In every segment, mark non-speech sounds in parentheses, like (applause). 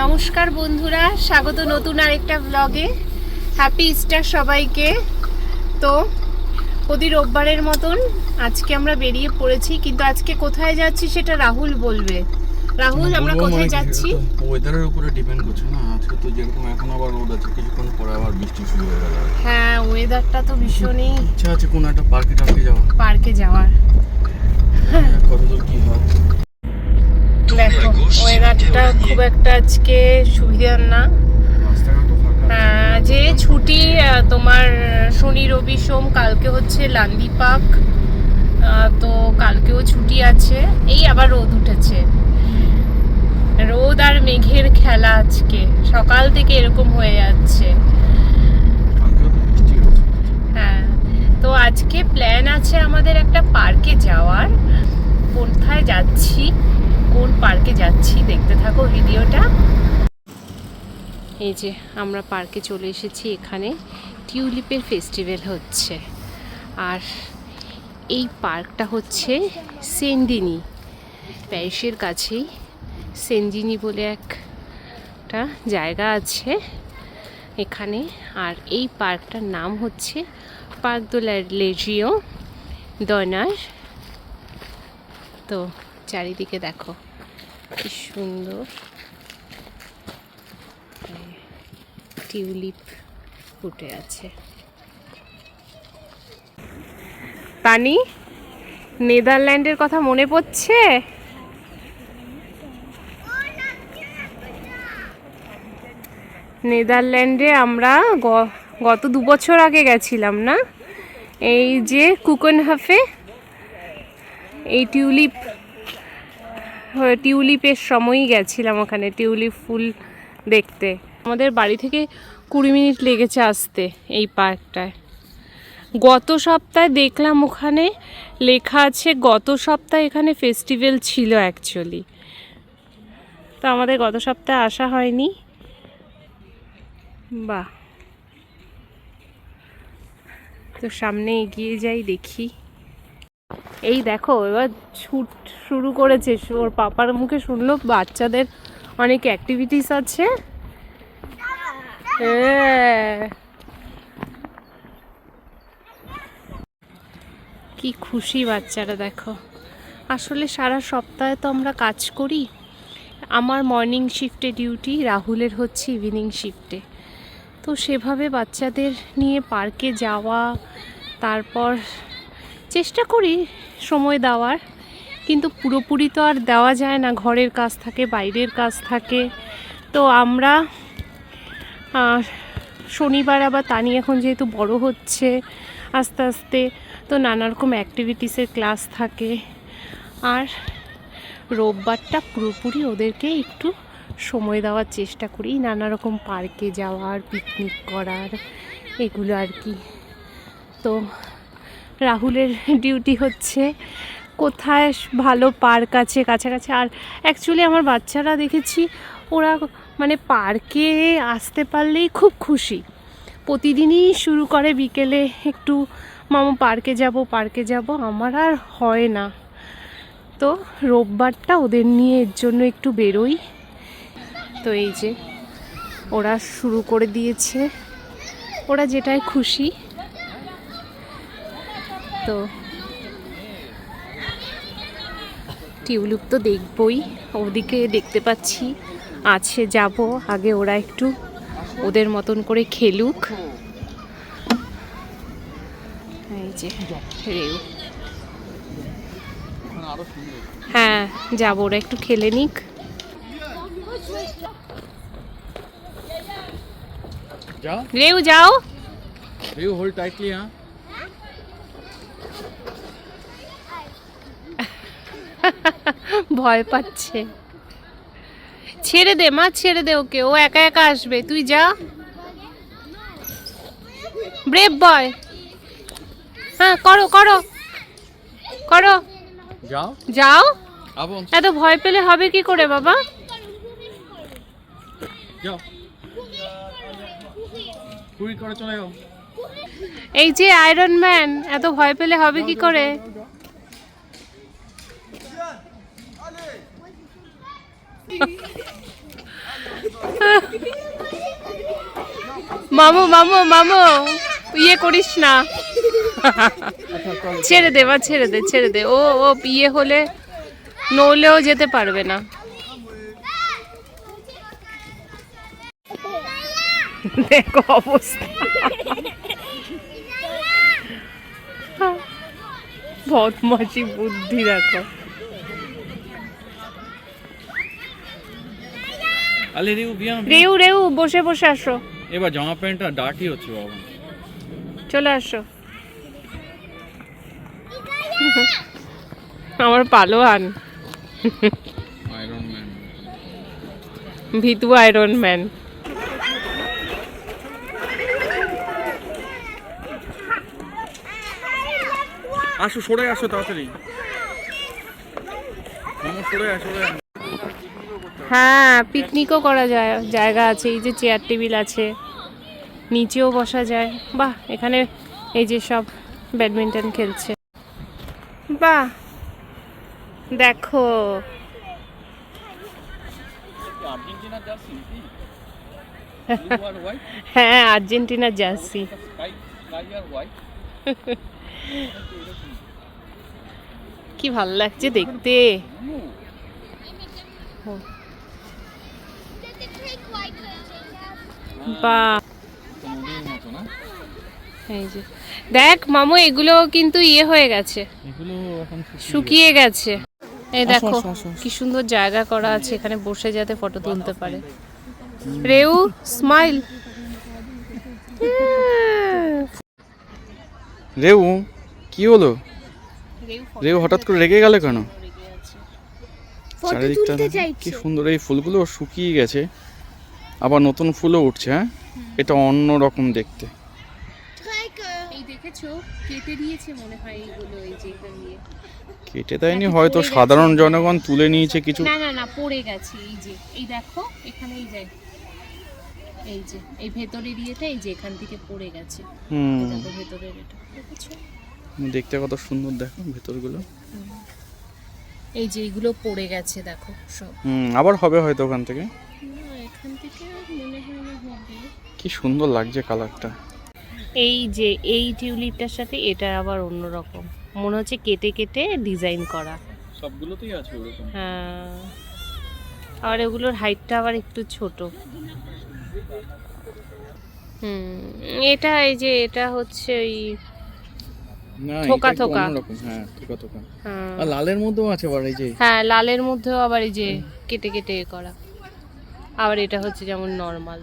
নমস্কার বন্ধুরা স্বাগত নতুন আরেকটা ব্লগে হ্যাপি ইস্টার সবাইকে। তো প্রতি রোববারের মতন আজকে আমরা বেরিয়ে পড়েছি কিন্তু আজকে কোথায় যাচ্ছি সেটা রাহুল বলবে। রাহুল আমরা কোথায় মানে যাচ্ছি? ওয়েদারের উপরে ডিপেন্ড করছে না আজকে তো যেরকম এখন আবার রোদ আছে কিছুক্ষণ পরে আবার বৃষ্টি শুরু হয়ে গেল। হ্যাঁ ওয়েদারটা তো ভীষণই ইচ্ছা আছে কোনো একটা পার্কে টার্কে যাওয়া পার্কে যাওয়ার কতদূর কি হয় দেখো ওয়েদারটা খুব একটা আজকে সুবিধার না। হ্যাঁ, যে ছুটি তোমার শনি রবি সোম কালকে হচ্ছে লান্দি পাক তো কালকেও ছুটি আছে। এই আবার রোদ উঠেছে। রোদ আর মেঘের খেলা আজকে। সকাল থেকে এরকম হয়ে যাচ্ছে কালকেও তো বৃষ্টি হয়েছে হ্যাঁ তো আজকে প্ল্যান আছে আমাদের একটা পার্কে যাওয়ার কোথায় যাচ্ছি কোন পার্কে যাচ্ছি, দেখতে থাকো ভিডিওটা। এই যে আমরা পার্কে চলে এসেছি, এখানে টিউলিপের ফেস্টিভ্যাল হচ্ছে। আর এই পার্কটা হচ্ছে সেন্ডিনি প্যারিসের কাছেই। সেনজিনি বলে একটা জায়গা আছে এখানে। আর এই পার্কটার নাম হচ্ছে পার্ক দো লেজিও দনার তো চারিদিকে দেখো। কি সুন্দর। টিউলিপ ফুটে আছে। পানি, নেদারল্যান্ডের কথা মনে পড়ছে? নেদারল্যান্ডে আমরা গত দু বছর আগে গেছিলাম না? এই যে কুকন হাফে এই টিউলিপ টিউলিপের সময়ই গেছিলাম ওখানে, টিউলিপ ফুল দেখতে। আমাদের বাড়ি থেকে কুড়ি মিনিট লেগেছে আসতে এই পার্কটায়। গত সপ্তাহে দেখলাম ওখানে লেখা আছে, গত সপ্তাহে এখানে ফেস্টিভ্যাল ছিল অ্যাকচুয়ালি তো আমাদের গত সপ্তাহে আসা হয়নি। বাহ। তো সামনে এগিয়ে যাই দেখি। এই দেখো, এবার ছুট শুরু করেছে। ওর পাপার মুখে শুনলো, বাচ্চাদের অনেক অ্যাক্টিভিটিস আছে। হ্যাঁ। কি খুশি বাচ্চারা, দেখো। আসলে সারা সপ্তাহে তো আমরা কাজ করি। আমার মর্নিং শিফটে ডিউটি রাহুলের হচ্ছে ইভিনিং শিফটে তো সেভাবে বাচ্চাদের নিয়ে পার্কে যাওয়া, তারপর চেষ্টা করি সময় দেওয়ার, কিন্তু পুরোপুরি তো আর দেওয়া যায় না। ঘরের কাজ থাকে, বাইরের কাজ থাকে। তো আমরা শনিবার আবার তানি এখন যেহেতু বড় হচ্ছে আস্তে আস্তে, তো নানা রকম অ্যাক্টিভিটিসের ক্লাস থাকে। আর রোববারটা পুরোপুরি ওদেরকে একটু সময় দেওয়ার চেষ্টা করি। নানা রকম পার্কে যাওয়ার পিকনিক করার, এগুলো আর কি। তো রাহুলের ডিউটি হচ্ছে কোথায় ভালো পার্ক আছে কাছাকাছি। আর অ্যাকচুয়ালি আমার বাচ্চারা দেখেছি, ওরা মানে পার্কে আসতে পারলেই খুব খুশি। প্রতিদিনই শুরু করে বিকেলে একটু, মামু পার্কে যাব পার্কে যাব। আমার আর হয় না। তো রোববারটা ওদের নিয়ে এর জন্য একটু বেরোই। তো এই যে, ওরা শুরু করে দিয়েছে। ওরা যেটায় খুশি। তো। টিউলিপ তো দেখবই ওদিকে দেখতে পাচ্ছি আছে যাব আগে ওরা একটু ওদের মতন করে খেলুক। এই যে রেউ। হ্যাঁ যাব ওরা একটু খেলে নিক। রেউ যাও। ইউ হোল্ড টাইটলি হ্যাঁ। ভয় পাচ্ছে। ছেড়ে দে মা ছেড়ে দে ওকে ও একা একা আসবে। তুই যা। ব্রেভ বয় হ্যাঁ করো করো। করো। যাও। যাও। এত ভয় পেলে হবে কি করে বাবা? যাও। কুড়ি করে চলে যাও। এই যে আয়রন ম্যান এত ভয় পেলে হবে কি করে? মামু মামু মামু ইয়ে করিস না। ছেড়ে দে বা ছেড়ে দে ছেড়ে দে। ও ও বিয়ে হলে নলেও যেতে পারবে না। দেখো অবস্থা। বদমাসি বুদ্ধি দেখো। আলে রেউ বিয়া রেউ রেউ বসে বসে আসো। এবার জামা প্যান্টটা ডার্টি হচ্ছে বাবা। চলে আসো। আমার পালোয়ান। আয়রন ম্যান ভিতু আয়রন ম্যান আসো সরে আসো তাড়াতাড়ি। মামা সরে আসো। হ্যাঁ পিকনিকও করা যায়, জায়গা আছে, এই যে চেয়ার টেবিল আছে, নিচেও বসা যায়। বাহ, এখানে এই যে সব ব্যাডমিন্টন খেলছে। বাহ, দেখো। আর্জেন্টিনা হ্যাঁ আর্জেন্টিনার জার্সি। কি ভালো লাগছে দেখতে। এই যে। দেখ মামু এগুলো কিন্তু ইয়ে হয়ে গেছে। এগুলো এখন শুকিয়ে গেছে। এই দেখো। কি সুন্দর জায়গা করা আছে এখানে বসে যাতে ফটো তুলতে পারে। রেউ স্মাইল রেউ কি হলো? রেউ হঠাৎ করে রেগে গেল কেন? চারিদিকটা কি সুন্দর এই ফুলগুলো শুকিয়ে গেছে আবার নতুন ফুলও উঠছে হ্যাঁ? এটা অন্য রকম দেখতে। কেটে মনে হয় দেয়নি হয়তো সাধারণ জনগণ তুলে নিয়েছে কিছু। না না না পড়ে গেছে এই যে এই দেখো এখানে এই যে এই যে এই ভেতরের ইয়েটা এই যে এখান থেকে পড়ে গেছে। হুম। ভেতরের এটা। দেখতে কত সুন্দর দেখো ভেতরগুলো। এই যে এইগুলো পড়ে গেছে দেখো সব। হুম আবার হবে হয়তো ওখান থেকে? এখান থেকে মনে হয় না হবে। কি সুন্দর লাগছে কালারটা। এই যে এই টিউলিপটার সাথে এটা আবার অন্যরকম মনে হচ্ছে কেটে কেটে ডিজাইন করা। সবগুলোতেই আছে ওরকম। হ্যাঁ। আর এগুলোর হাইটটা আবার একটু ছোট। হুম এটা এই যে এটা হচ্ছে ওই থোকা থোকা। হ্যাঁ থোকা থোকা। হ্যাঁ, আর লালের মধ্যেও আছে আবার এই যে। হ্যাঁ লালের মধ্যেও আবার এই যে কেটে কেটে করা। আবার এটা হচ্ছে যেমন নর্মাল।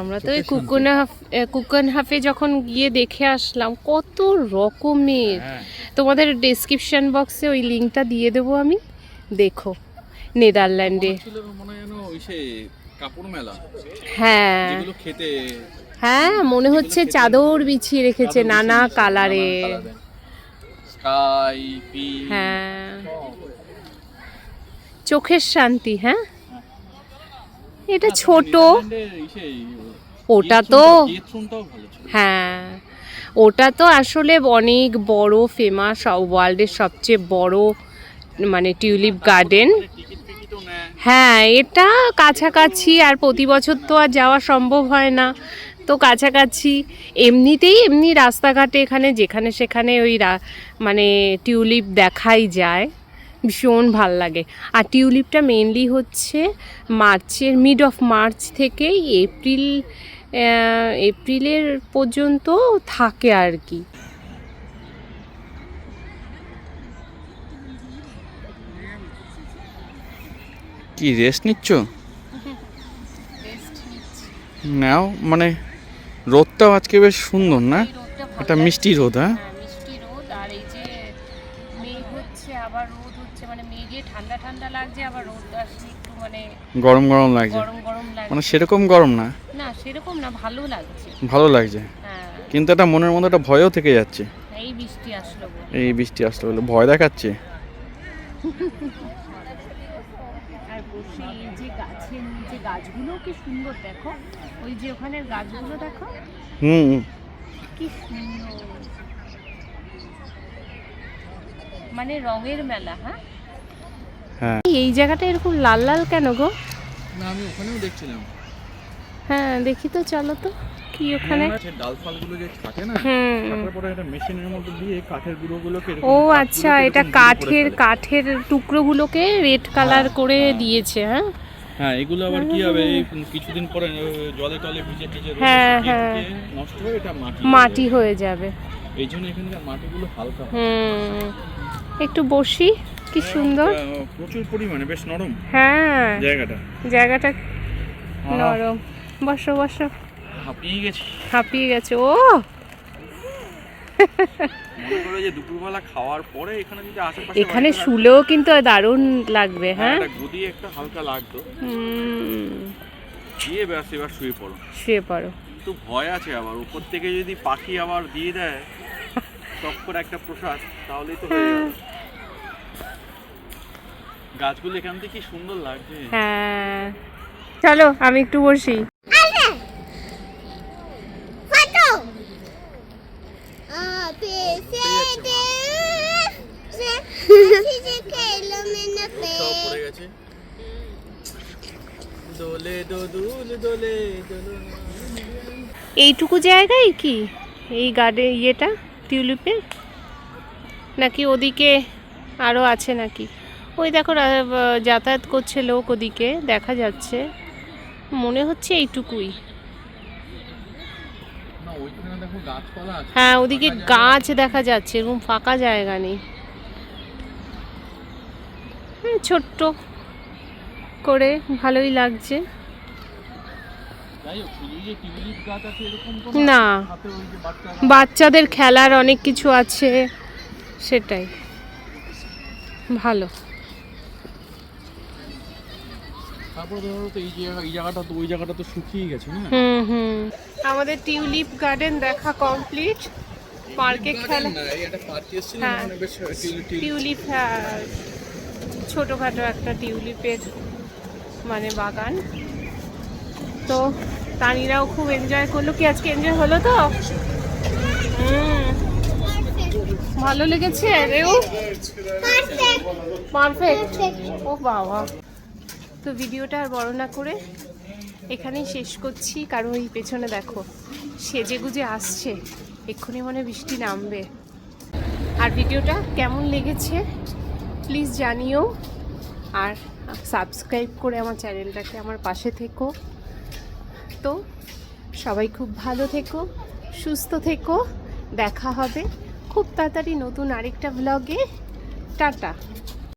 আমরা তো এই শান্তি। কুকুন হাফ কুকুন হাফে যখন গিয়ে দেখে আসলাম কত রকমের। হ্যাঁ। তোমাদের ডেসক্রিপশন বক্সে ওই লিঙ্কটা দিয়ে দেবো আমি। দেখো নেদারল্যান্ডে হয় ওই কাপড় মেলা। হ্যাঁ। খেতে হ্যাঁ মনে হচ্ছে চাদর বিছিয়ে রেখেছে নানা কালারে স্কাই হ্যাঁ। চোখের শান্তি হ্যাঁ? এটা ছোট। ওটা তো হ্যাঁ ওটা তো আসলে অনেক বড় ফেমাস ওয়ার্ল্ডের সবচেয়ে বড় মানে টিউলিপ গার্ডেন হ্যাঁ এটা কাছাকাছি আর প্রতি বছর তো আর যাওয়া সম্ভব হয় না। কাছাকাছি এমনিতেই এমনি রাস্তাঘাটে এখানে যেখানে সেখানে ওই মানে টিউলিপ দেখাই যায় ভীষণ ভালো লাগে। আর টিউলিপটা মেনলি হচ্ছে মার্চের মিড অফ মার্চ থেকে এপ্রিল এপ্রিলের পর্যন্ত থাকে আর কি। কি রেস্ট নিচ্ছ। (laughs) নাও মানে রোদটাও আজকে বেশ সুন্দর না? একটা মিষ্টি রোদ হ্যাঁ? হ্যাঁ মিষ্টি রোদ। আর এই যে মেঘ হচ্ছে আবার রোদ হচ্ছে মানে মেঘে ঠান্ডা ঠান্ডা লাগছে আবার রোদ আসলে একটু মানে গরম গরম লাগছে। গরম গরম লাগছে। মানে সেরকম গরম না? না সেরকম না ভালো লাগছে। ভালো লাগছে। হ্যাঁ। কিন্তু একটা মনের মধ্যে একটা ভয়ও থেকে যাচ্ছে। এই বৃষ্টি আসলো বলে। এই বৃষ্টি আসতে হলে ভয় দেখাচ্ছে। আর বসে এই যে গাছের নিচে গাছগুলো কি সুন্দর দেখো ওই যে ওখানের গাছগুলো দেখো। হুম কি সুন্দর। মানে রঙের মেলা হ্যাঁ? হ্যাঁ। এই জায়গাটা এরকম লাল লাল কেন গো? না আমি ওখানেও দেখছিলাম। হ্যাঁ দেখি তো চলো তো। কি ওখানে? ডাল ফালগুলো যে থাকে না হুম। তারপরে একটা মেশিনের মধ্যে দিয়ে কাঠের গুঁড়োগুলোকে ও আচ্ছা এটা কাঠের। কাঠের টুকরোগুলোকে রেড কালার হ্যাঁ, করে হ্যাঁ। দিয়েছে হ্যাঁ? হ্যাঁ এগুলো আবার কি হবে? কিছুদিন পরে জলে টলে ভিজে টিজে হ্যাঁ, হ্যাঁ। নষ্ট হয়ে এটা মাটি হয়ে মাটি যাবে। হয়ে যাবে। এই জন্য এখানকার মাটিগুলো হালকা হুম। একটু বসি কি সুন্দর। প্রচুর পরিমাণে বেশ নরম হ্যাঁ। জায়গাটা। জায়গাটা নরম। বসো বসো। হাঁপিয়ে গেছি। হাঁপিয়ে গেছে ও! যে দুপুরবেলা খাওয়ার পরে এখানে যদি আশেপাশে এখানে শুলেও কিন্তু দারুণ লাগবে হ্যাঁ একটা গদি একটা হালকা লাগতো। হুম। দিয়ে ব্যাস এবার শুয়ে পড়ো। শুয়ে পড়ো। কিন্তু ভয় আছে আবার উপর থেকে যদি পাখি আবার দিয়ে দেয় টপ করে একটা প্রসাদ তাহলেই তো হয়ে হ্যাঁ। গাছগুলো এখান থেকে কি সুন্দর লাগছে। হ্যাঁ। চলো আমি একটু বসি। L, M, N, P. সব পড়ে গেছে। দোলে দোদুল দোলে দোলে এইটুকু জায়গায় কি? এই গার্ডে ইয়েটা টিউলিপের নাকি ওদিকে আরও আছে নাকি? ওই দেখো যাতায়াত করছে লোক ওদিকে দেখা যাচ্ছে। মনে হচ্ছে এইটুকুই। না ওইখানে দেখো গাছপালা আছে। হ্যাঁ ওদিকে গাছ দেখা যাচ্ছে এরকম ফাঁকা জায়গা নেই। ছোট্ট করে ভালোই লাগছে। না। বাচ্চাদের খেলার অনেক কিছু আছে সেটাই। ভালো। আমাদের টিউলিপ গার্ডেন দেখা কমপ্লিট। পার্কে খেলা হ্যাঁ। টিউলিপ টিউলিপ হ্যাঁ। ছোটোখাটো একটা টিউলিপের মানে বাগান। তো তানিরাও খুব এনজয় করল। কি আজকে এনজয় হলো তো? ভালো লেগেছে রেও? পারফেক্ট ও বাবা। তো ভিডিওটা আর বড় না করে এখানেই শেষ করছি। কারণ ওই পেছনে দেখো সেজে গুজে আসছে। এক্ষুনি মনে বৃষ্টি নামবে। আর ভিডিওটা কেমন লেগেছে প্লিজ জানিও আর সাবস্ক্রাইব করে আমার চ্যানেলটাকে আমার পাশে থেকো। তো সবাই খুব ভালো থেকো, সুস্থ থেকো। দেখা হবে খুব তাড়াতাড়ি নতুন আরেকটা ব্লগে টাটা।